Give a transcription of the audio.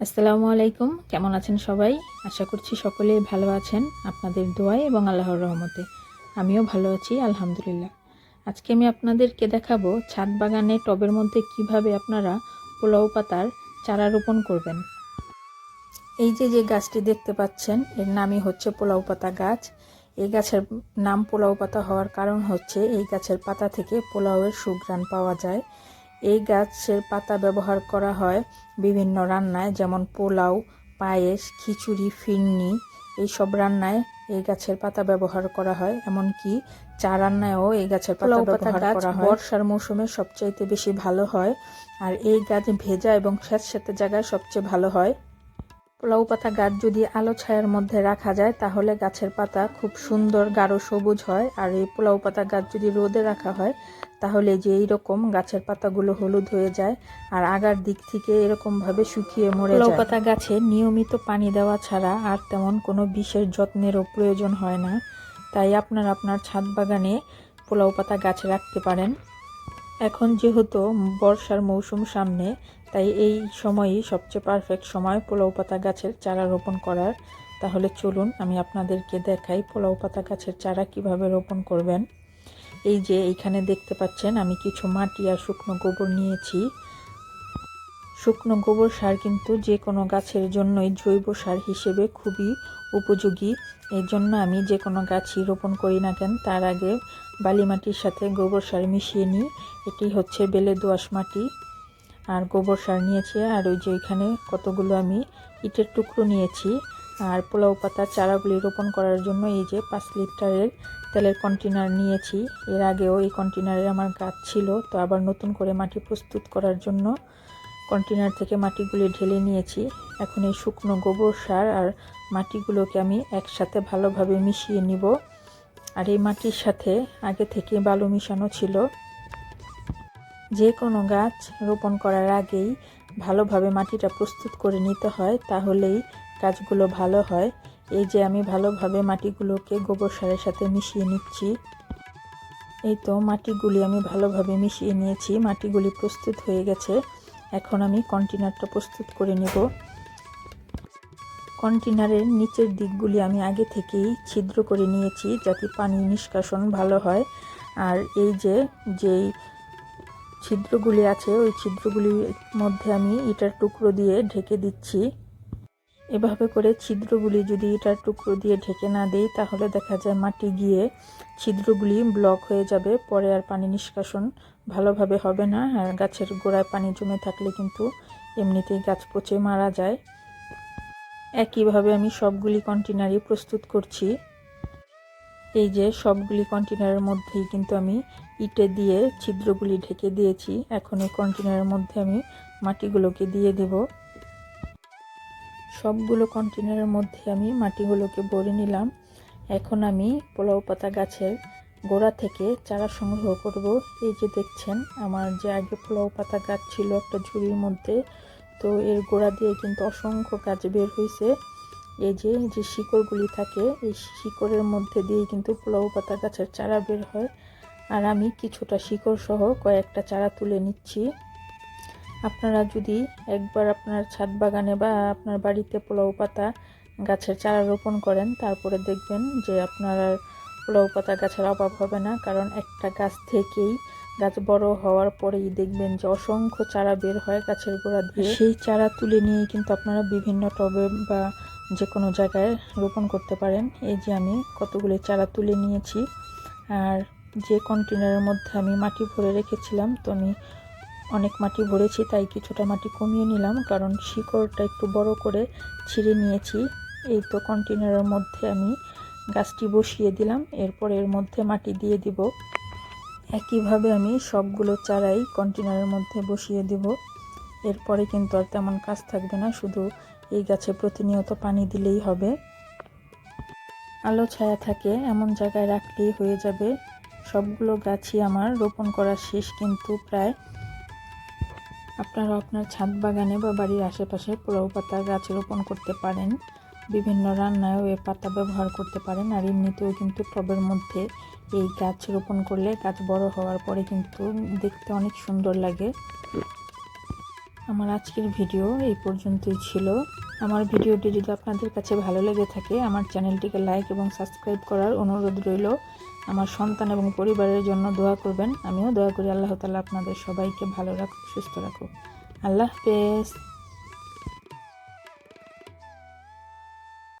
আসসালামু আলাইকুম। কেমন আছেন সবাই? আশা করছি সকলেই ভালো আছেন আপনাদের দোয়ায় এবং আল্লাহর রহমতে। আমিও ভালো আছি, আলহামদুলিল্লাহ। আজকে আমি আপনাদেরকে দেখাবো ছাদ বাগানে টবের মধ্যে কীভাবে আপনারা পোলাও পাতার চারা রোপণ করবেন। এই যে যে গাছটি দেখতে পাচ্ছেন, এর নামই হচ্ছে পোলাও পাতা গাছ। এই গাছের নাম পোলাও পাতা হওয়ার কারণ হচ্ছে এই গাছের পাতা থেকে পোলাওয়ের সুঘ্রাণ পাওয়া যায়। এই গাছের পাতা ব্যবহার করা হয় বিভিন্ন রান্নায় যেমন পোলাও পায়েস খিচুড়ি ফিরনি এইসব রান্নায় এই গাছের পাতা ব্যবহার করা হয়। এমনকি চা রান্নায়ও এই গাছের পাতা ব্যবহার করা হয়। বর্ষার মৌসুমে সবচাইতে বেশি ভালো হয়। আর এই গাছ ভেজা এবং স্যাঁতস্যাঁতে জায়গায় সবচেয়ে ভালো হয়। পোলাও পাতা গাছ যদি আলো ছায়ার মধ্যে রাখা যায় তাহলে গাছের পাতা খুব সুন্দর গাঢ় সবুজ হয়। আর এই পোলাও পাতা গাছ যদি রোদে রাখা হয় তাহলে যে এইরকম গাছের পাতাগুলো হলুদ হয়ে যায় আর আগার দিক থেকে এরকমভাবে শুকিয়ে মরে যায়। পোলাও পাতা গাছে নিয়মিত পানি দেওয়া ছাড়া আর তেমন কোনো বিশেষ যত্নেরও প্রয়োজন হয় না। তাই আপনার আপনার ছাদ বাগানে পোলাও পাতা গাছ রাখতে পারেন। এখন যেহেতু বর্ষার মৌসুম সামনে, তাই এই সময়ই সবচেয়ে পারফেক্ট সময় পোলাও পাতা গাছের চারা রোপণ করার। তাহলে চলুন আমি আপনাদেরকে দেখাই পোলাও পাতা গাছের চারা কীভাবে রোপণ করবেন। এই যে এইখানে দেখতে পাচ্ছেন, আমি কিছু মাটি আর শুকনো গোবর নিয়েছি। শুকনো গোবর সার কিন্তু যে কোনো গাছের জন্যই জৈব সার হিসেবে খুবই উপযোগী। এর জন্য আমি যে কোনো গাছই রোপণ করি না কেন, তার আগে বালি মাটির সাথে গোবর সার মিশিয়ে নিই। এটি হচ্ছে বেলে দোআঁশ মাটি। আর গোবর সার নিয়েছি, আর ওই যে এখানে কতগুলো আমি ইটের টুকরো নিয়েছি। আর পোলাও পাতা, চারাগুলি রোপণ করার জন্য এই যে পাঁচ লিটারের তেলের কন্টেনার নিয়েছি। এর আগেও এই কন্টেনারে আমার গাছ ছিল, তো আবার নতুন করে মাটি প্রস্তুত করার জন্য কন্টেনার থেকে মাটিগুলি ঢেলে নিয়েছি। এখন এই শুকনো গোবর সার আর মাটিগুলোকে আমি একসাথে ভালোভাবে মিশিয়ে নিব। আর এই মাটির সাথে আগে থেকে বালু মিশানো ছিল। যে কোনো গাছ রোপণ করার আগেই ভালোভাবে মাটিটা প্রস্তুত করে নিতে হয়, তাহলেই গাছগুলো ভালো হয়। এই যে আমি ভালোভাবে মাটিগুলোকে গোবর সারের সাথে মিশিয়ে নিচ্ছি। এই তো মাটিগুলি আমি ভালোভাবে মিশিয়ে নিয়েছি। মাটিগুলি প্রস্তুত হয়ে গেছে। এখন আমি কন্টেনারটা প্রস্তুত করে নেব। কন্টেনারের নিচের দিকগুলি আমি আগে থেকেই ছিদ্র করে নিয়েছি যাতে পানি নিষ্কাশন ভালো হয়। আর এই যে, যেই ছিদ্রগুলি আছে, ওই ছিদ্রগুলির মধ্যে আমি ইটার টুকরো দিয়ে ঢেকে দিচ্ছি। এভাবে করে ছিদ্রগুলি যদি ইটার টুকরো দিয়ে ঢেকে না দিই, তাহলে দেখা যায় মাটি গিয়ে ছিদ্রগুলি ব্লক হয়ে যাবে, পরে আর পানি নিষ্কাশন ভালোভাবে হবে না। আর গাছের গোড়ায় পানি জমে থাকলে কিন্তু এমনিতেই গাছ পচে মারা যায়। একইভাবে আমি সবগুলি কন্টেনারই প্রস্তুত করছি। এই যে সবগুলি কন্টেনারের মধ্যেই কিন্তু আমি ইটে দিয়ে ছিদ্রগুলি ঢেকে দিয়েছি। এখন এই কন্টেনারের মধ্যে আমি মাটিগুলোকে দিয়ে দেব। সবগুলো কন্টেনারের মধ্যে আমি মাটিগুলোকে ভরে নিলাম। এখন আমি পোলাও পাতা গাছের গোড়া থেকে চারা সংগ্রহ করব। এই যে দেখছেন, আমার যে আগে পোলাও পাতা গাছ ছিল একটা ঝুড়ির মধ্যে, তো এর গোড়া দিয়ে কিন্তু অসংখ্য গাছ বের হয়েছে এই যে যে শিকড়গুলি থাকে, এই শিকড়ের মধ্যে দিয়ে কিন্তু পোলাও পাতা গাছের চারা বের হয়। আর আমি কিছুটা শিকড় সহ কয়েকটা চারা তুলে নিচ্ছি। আপনারা যদি একবার আপনার ছাদ বাগানে বা আপনার বাড়িতে পোলাও পাতা গাছের চারা রোপণ করেন, তারপরে দেখবেন যে আপনার পোলাও পাতা গাছের অভাব হবে না। কারণ একটা গাছ থেকেই গাছ বড় হওয়ার পরেই দেখবেন যে অসংখ্য চারা বের হয় গাছের গোড়া দিয়ে। সেই চারা তুলে নিয়ে কিন্তু আপনারা বিভিন্ন টবে বা যে কোনো জায়গায় রোপণ করতে পারেন। এই যে আমি কতগুলি চারা তুলে নিয়েছি। আর যে কন্টেনারের মধ্যে আমি মাটি ভরে রেখেছিলাম, তো আমি অনেক মাটি ভরেছি, তাই কিছুটা মাটি কমিয়ে নিলাম, কারণ শিকড়টা একটু বড় করে ছিঁড়ে নিয়েছি। এই তো কন্টেনারের মধ্যে আমি গাছটি বসিয়ে দিলাম, এরপর এর মধ্যে মাটি দিয়ে দিব। একইভাবে আমি সবগুলো চারাই কন্টেনারের মধ্যে বসিয়ে দেব। এরপরে কিন্তু আর তেমন কাজ থাকবে না, শুধু এই গাছে প্রতিনিয়ত পানি দিলেই হবে। আলো ছায়া থাকে, এমন জায়গায় রাখলেই হয়ে যাবে। সবগুলো গাছই আমার রোপণ করা শেষ, কিন্তু প্রায় আপনারা আপনার ছাদ বাগানে বা বাড়ির আশেপাশে পোলাও পাতা গাছ রোপণ করতে পারেন। বিভিন্ন রান্নায়ও এ পাতা ব্যবহার করতে পারেন আর এমনিতেও কিন্তু টবের মধ্যে এই গাছ রোপণ করলে গাছ বড় হওয়ার পরে কিন্তু দেখতে অনেক সুন্দর লাগে। আমার আজকের ভিডিও এই পর্যন্তই ছিল। আমার ভিডিওটি যদি আপনাদের কাছে ভালো লেগে থাকে, আমার চ্যানেলটিকে লাইক এবং সাবস্ক্রাইব করার অনুরোধ রইল। আমার সন্তান এবং পরিবারের জন্য দোয়া করবেন। আমিও দোয়া করি আল্লাহ তালা আপনাদের সবাইকে ভালো রাখুক, সুস্থ রাখুক। আল্লাহ হাফেজ।